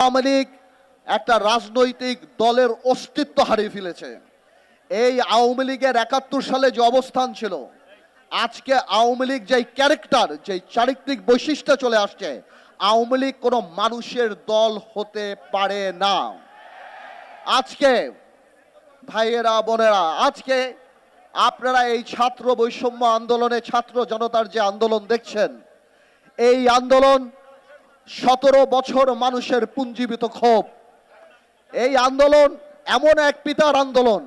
আওয়ামী লীগ একটা রাজনৈতিক দলের অস্তিত্ব হারিয়ে ফেলেছে। এই আওয়ামী লীগের একাত্তর সালে যে অবস্থান ছিল, আজকে আওয়ামী লীগ যেই ক্যারেক্টার, যেই চারিত্রিক বৈশিষ্ট্য চলে আসছে, আওয়ামী লীগ কোনো মানুষের দল হতে পারে না। আজকে ভাইয়েরা, বোনেরা, আজকে আপনারা এই ছাত্র বৈষম্য আন্দোলনে ছাত্র জনতার যে আন্দোলন দেখছেন, এই আন্দোলন সতেরো বছর মানুষের পুঞ্জীবিত ক্ষোভ। এই আন্দোলন এমন এক পিতার আন্দোলন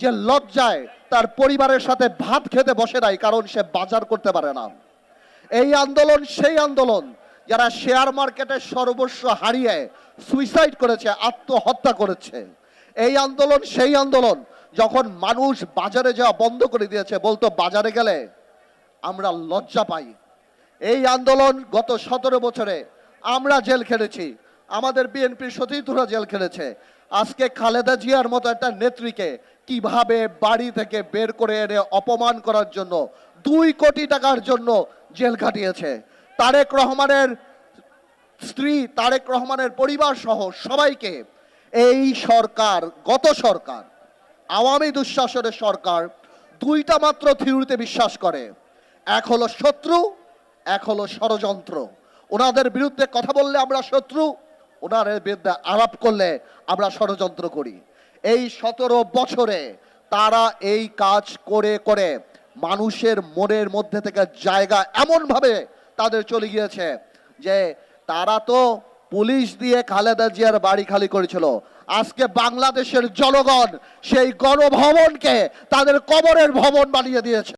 যে লজ্জায় তার পরিবারের সাথে ভাত খেতে বসে নাই, কারণ সে বাজার করতে পারে না। এই আন্দোলন সেই আন্দোলন যারা শেয়ার মার্কেটের সর্বস্ব হারিয়ে সুইসাইড করেছে, আত্মহত্যা করেছে। এই আন্দোলন সেই আন্দোলন যখন মানুষ বাজারে যাওয়া বন্ধ করে দিয়েছে, বলতো বাজারে গেলে আমরা লজ্জা পাই। এই আন্দোলন গত সতেরো বছরে আমরা জেল খেলেছি আমাদের বিএনপির সতীর্থরা জেল খেলেছে আজকে খালেদা জিয়ার মতো একটা নেত্রীকে কীভাবে বাড়ি থেকে বের করে এনে অপমান করার জন্য, দুই কোটি টাকার জন্য জেল খাটিয়েছে। তারেক রহমানের স্ত্রী, তারেক রহমানের পরিবার সহ সবাইকে এই সরকার, গত সরকার, আওয়ামী দুঃশাসনের সরকার দুইটা মাত্র থিওরিতে বিশ্বাস করে। এক হলো শত্রু, এক হলো ষড়যন্ত্র। ওনাদের বিরুদ্ধে কথা বললে আমরা শত্রু ওনাদের বিরুদ্ধে আলাপ করলে আমরা ষড়যন্ত্র করি। এই সতেরো বছরে তারা এই কাজ করে করে মানুষের মনের মধ্যে থেকে জায়গা এমনভাবে তাদের চলে গিয়েছে যে তারা তো পুলিশ দিয়ে খালেদা জিয়ার বাড়ি খালি করেছিল। আজকে বাংলাদেশের জনগণ সেই গণভবনকে তাদের কবরের ভবন বানিয়ে দিয়েছে।